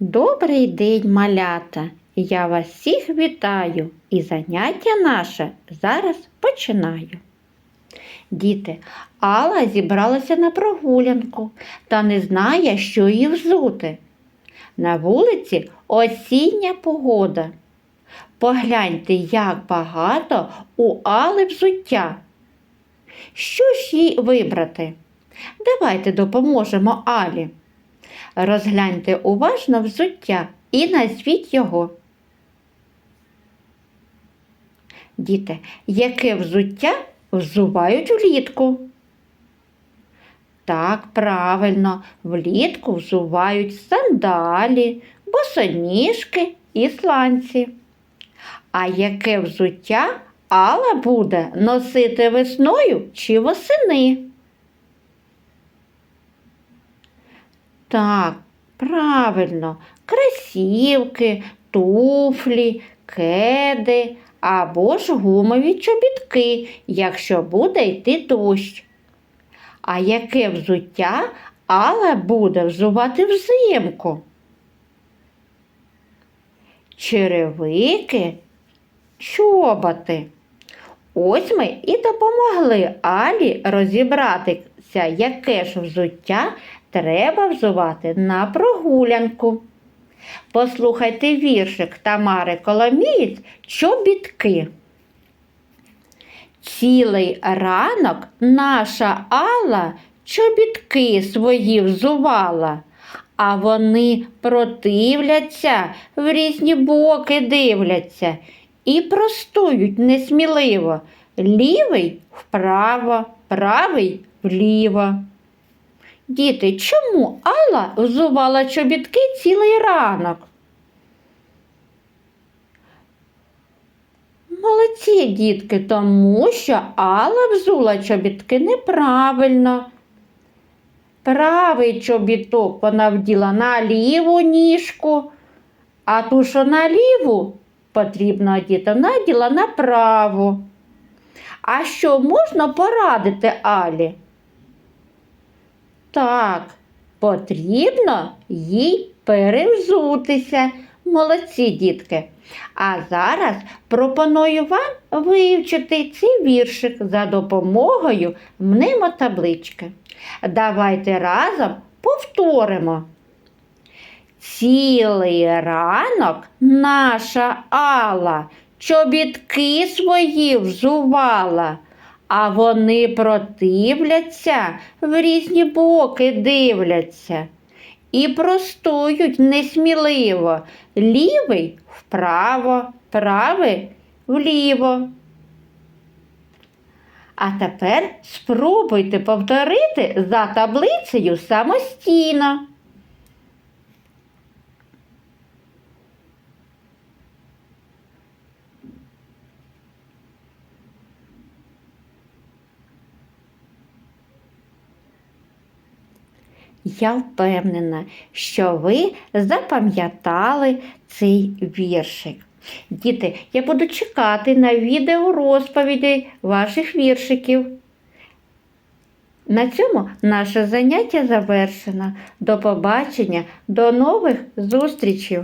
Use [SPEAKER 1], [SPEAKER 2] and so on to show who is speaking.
[SPEAKER 1] Добрий день, малята! Я вас всіх вітаю і заняття наше зараз починаю. Діти, Алла зібралася на прогулянку та не знає, що їй взути. На вулиці осіння погода. Погляньте, як багато у Алли взуття. Що ж їй вибрати? Давайте допоможемо Алі. Розгляньте уважно взуття і назвіть його. Діти, яке взуття взувають влітку? Так, правильно, влітку взувають сандалі, босоніжки і сланці. А яке взуття Алла буде носити весною чи восени? Так, правильно, кросівки, туфлі, кеди або ж гумові чобітки, якщо буде йти дощ. А яке взуття Алла буде взувати взимку? Черевики, чоботи. Ось ми і допомогли Алі розібратися, яке ж взуття треба взувати на прогулянку. Послухайте віршик Тамари Коломієць чобітки. Цілий ранок наша Алла чобітки свої взувала, а вони противляться, в різні боки дивляться і простують несміливо. Лівий вправо, правий вліво. Діти, чому Алла взувала чобітки цілий ранок? Молодці, дітки, тому що Алла взула чобітки неправильно. Правий чобіток вона вділа на ліву ніжку, а ту, що на ліву потрібно одіти, наділа на праву. А що можна порадити Алі? Так, потрібно їй перевзутися. Молодці, дітки. А зараз пропоную вам вивчити цей віршик за допомогою мнемотаблички. Давайте разом повторимо. Цілий ранок наша Алла чобітки свої взувала, а вони противляться, в різні боки дивляться. І простують несміливо, лівий вправо, правий вліво. А тепер спробуйте повторити за таблицею самостійно. Я впевнена, що ви запам'ятали цей віршик. Діти, я буду чекати на відео розповідей ваших віршиків. На цьому наше заняття завершено. До побачення, до нових зустрічей!